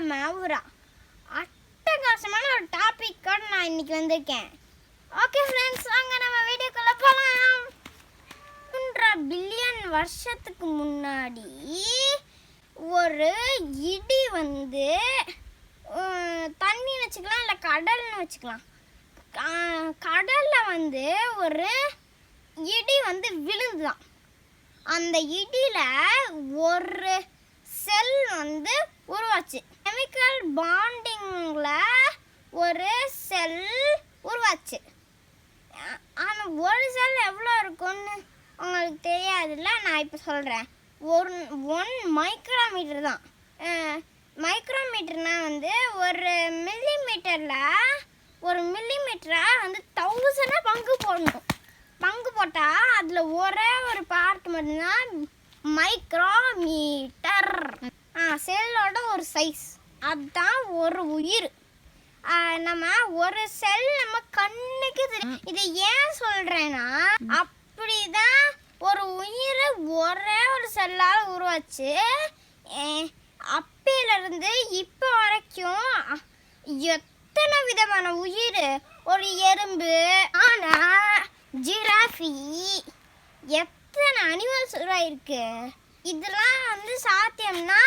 இல்லாமல் அட்டகாசமான ஒரு டாபிக்கோட நான் இன்னைக்கு வந்திருக்கேன். ஓகே ஃப்ரெண்ட்ஸ் வாங்க நம்ம வீடியோக்குள்ள போகலாம் மூன்றரை பில்லியன் வருஷத்துக்கு முன்னாடி ஒரு இடி வந்து தண்ணின்னு வச்சுக்கலாம் இல்லை கடல்னு வச்சுக்கலாம். கடலில் வந்து ஒரு இடி வந்து விழுந்துதான். அந்த இடியில ஒரு செல் வந்து உருவாச்சு. கெமிக்கல் பாண்டிங்கில் ஒரு செல் உருவாச்சு. ஆனால் ஒரு செல் எவ்வளோ இருக்கும்னு உங்களுக்கு தெரியாதுல்ல? நான் இப்போ சொல்கிறேன் ஒரு ஒன் மைக்ரோமீட்டர் தான். மைக்ரோமீட்டர்னால் வந்து ஒரு மில்லிமீட்டரில் ஒரு மில்லிமீட்டரை வந்து தௌசண்டாக பங்கு போடணும். பங்கு போட்டால் அதில் ஒரே ஒரு பார்ட் மட்டும்தான் மைக்ரோமீ சைஸ் அதுதான் ஒரு உயிர். நம்ம ஒரு செல் நம்ம கண்ணுக்கு தெரியும் இதை ஏன் சொல்றேன்னா அப்படிதான் ஒரு உயிர் ஒரே ஒரு செல்லால் உருவாச்சு. இருந்து இப்போ வரைக்கும் எத்தனை விதமான உயிர்? ஒரு எறும்பு ஆனா ஜிராஃபி எத்தனை அனிமல்ஸ் உருவாயிருக்கு? இதெல்லாம் வந்து சாத்தியம்னா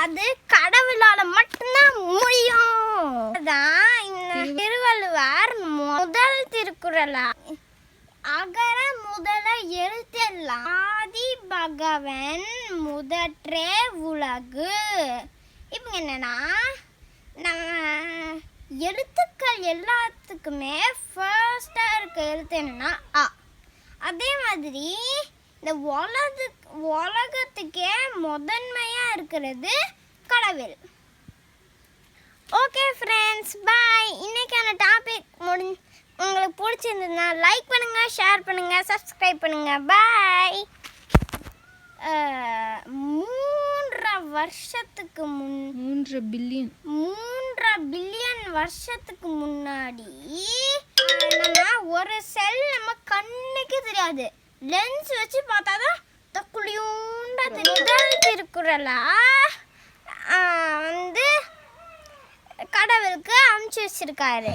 அது கடவுளால மட்டும்தான் முடியும். அதான் இந்த திருவள்ளுவர் முதல் திருக்குறளா? அகர முதல எழுத்தெல்லாம் ஆதி பகவன் முதற்றே உலகு. இப்போ என்னன்னா நம்ம எழுத்துக்கள் எல்லாத்துக்குமே ஃபர்ஸ்டாக இருக்க எழுத்து என்னன்னா அ. அதே மாதிரி இந்த உலகு உலகத்துக்கே முதன்மையாக இருக்கிறது கடவுள். ஓகே ஃப்ரெண்ட்ஸ் பாய் இன்னைக்கான டாபிக் முடி உங்களுக்கு பிடிச்சிருந்ததுன்னா லைக் பண்ணுங்க ஷேர் பண்ணுங்க சப்ஸ்கிரைப் பண்ணுங்க. பாய் மூன்றரை வருஷத்துக்கு முன் மூன்று பில்லியன் மூன்றரை பில்லியன் வருஷத்துக்கு முன்னாடி நம்ம ஒரு செல் நம்ம கண்ணுக்கு தெரியாது. லென்ஸ் வச்சு பார்த்தாதான் தக்குளியூண்டா தெரியும் திருக்குறளா? வந்து கடவுளுக்கு அமுச்சு வச்சிருக்காரு.